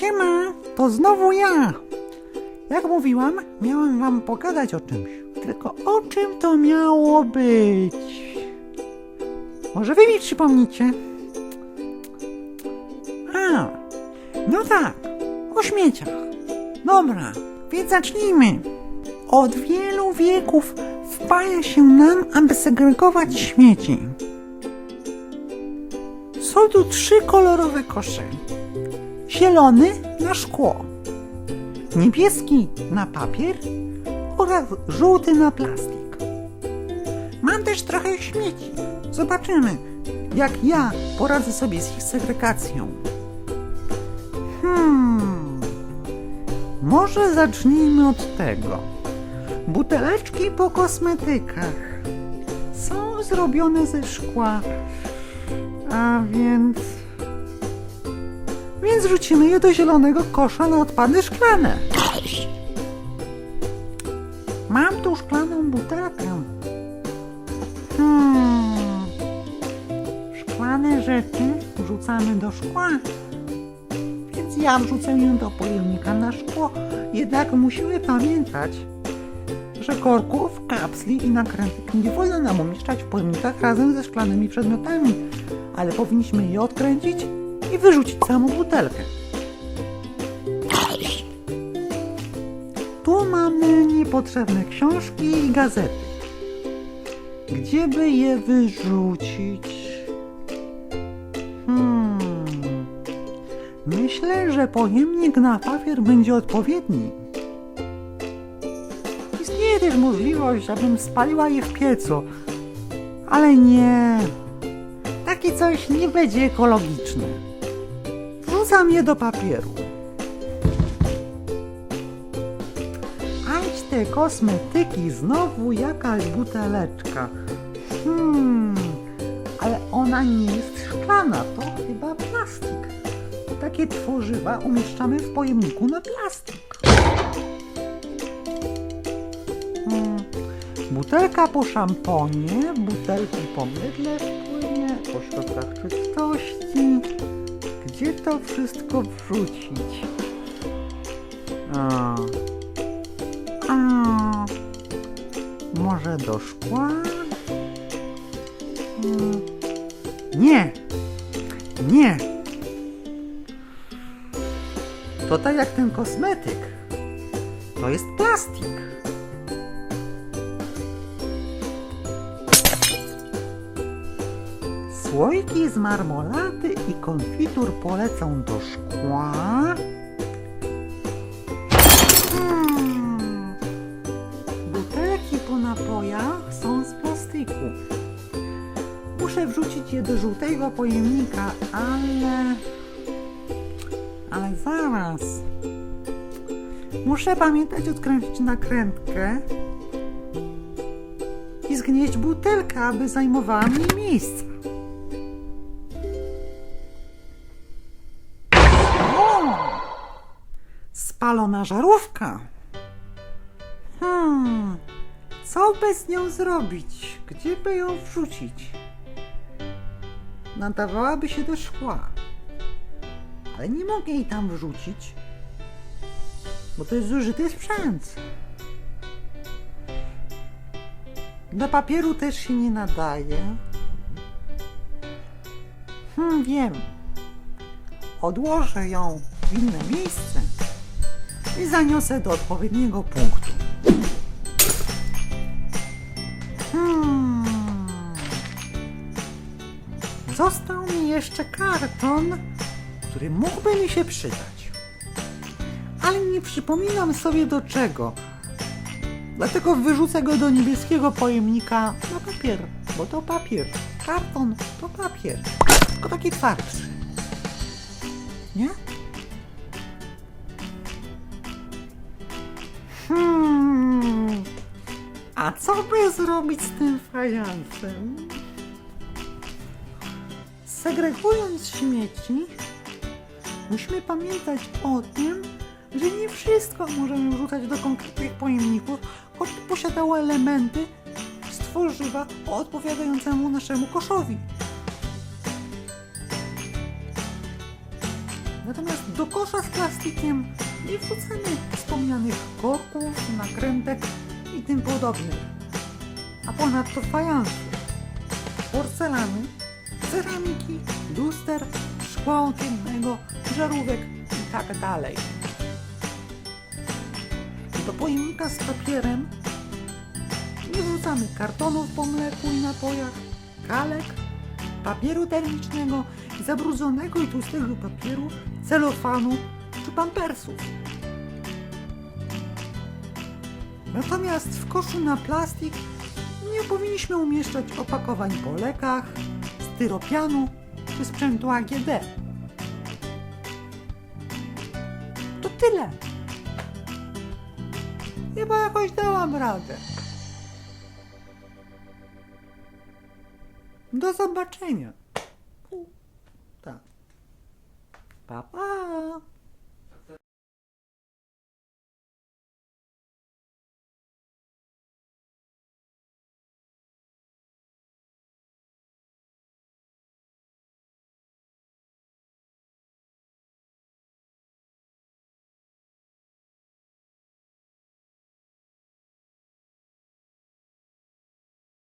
Siema, to znowu ja. Jak mówiłam, miałam wam pogadać o czymś. Tylko o czym to miało być? Może wy mi przypomnicie? A, no tak, o śmieciach. Dobra, więc zacznijmy. Od wielu wieków wpaja się nam, aby segregować śmieci. Są tu trzy kolorowe kosze. Zielony na szkło, niebieski na papier oraz żółty na plastik. Mam też trochę śmieci. Zobaczymy, jak ja poradzę sobie z ich segregacją. Hmm. Może zacznijmy od tego. Buteleczki po kosmetykach są zrobione ze szkła, a więc. Więc rzucimy je do zielonego kosza na odpady szklane. Mam tu szklaną butelkę. Hmm. Szklane rzeczy wrzucamy do szkła. Więc ja wrzucę ją do pojemnika na szkło. Jednak musimy pamiętać, że korków, kapsli i nakrętek nie wolno nam umieszczać w pojemnikach razem ze szklanymi przedmiotami, ale powinniśmy je odkręcić i wyrzucić samą butelkę. Tu mamy niepotrzebne książki i gazety. Gdzie by je wyrzucić? Hmm. Myślę, że pojemnik na papier będzie odpowiedni. Istnieje też możliwość, abym spaliła je w piecu. Ale nie. Takie coś nie będzie ekologiczne. Wrzucam je do papieru. Ajdź te kosmetyki, znowu jakaś buteleczka. Hmm, ale ona nie jest szklana, to chyba plastik. Takie tworzywa umieszczamy w pojemniku na plastik. Hmm. Butelka po szamponie, butelki po mydle w płynie, po środkach czystości. Gdzie to wszystko wrzucić? A. A. Może do szkła? Hmm. Nie! Nie! To tak jak ten kosmetyk. To jest plastik. Słoiki z marmolady i konfitur polecą do szkła. Hmm. Butelki po napojach są z plastiku. Muszę wrzucić je do żółtego pojemnika, ale... Ale zaraz. Muszę pamiętać odkręcić nakrętkę i zgnieść butelkę, aby zajmowała mniej miejsca. Spalona żarówka. Hmm, co by z nią zrobić? Gdzie by ją wrzucić? Nadawałaby się do szkła. Ale nie mogę jej tam wrzucić, bo to jest zużyty sprzęt. Do papieru też się nie nadaje. Hmm, wiem. Odłożę ją w inne miejsce i zaniosę do odpowiedniego punktu. Hmm. Został mi jeszcze karton, który mógłby mi się przydać. Ale nie przypominam sobie do czego. Dlatego wyrzucę go do niebieskiego pojemnika na papier, bo to papier. Karton to papier, tylko taki twardszy. Nie? Hmm. A co by zrobić z tym fajansem? Segregując śmieci, musimy pamiętać o tym, że nie wszystko możemy wrzucać do konkretnych pojemników, choć posiadało elementy z tworzywa odpowiadającemu naszemu koszowi. Natomiast do kosza z plastikiem nie wrzucamy wspomnianych korków, nakrętek i tym podobnych. A ponadto fajansy, porcelany, ceramiki, luster, szkła okiennego, żarówek i tak. Do pojemnika z papierem nie wrzucamy kartonów po mleku i napojach, kalek, papieru termicznego i zabrudzonego i tłustego papieru, celofanu czy pampersów. Natomiast w koszu na plastik nie powinniśmy umieszczać opakowań po lekach, styropianu czy sprzętu AGD. To tyle. Chyba jakoś dałam radę. Do zobaczenia. Tak. Pa, pa.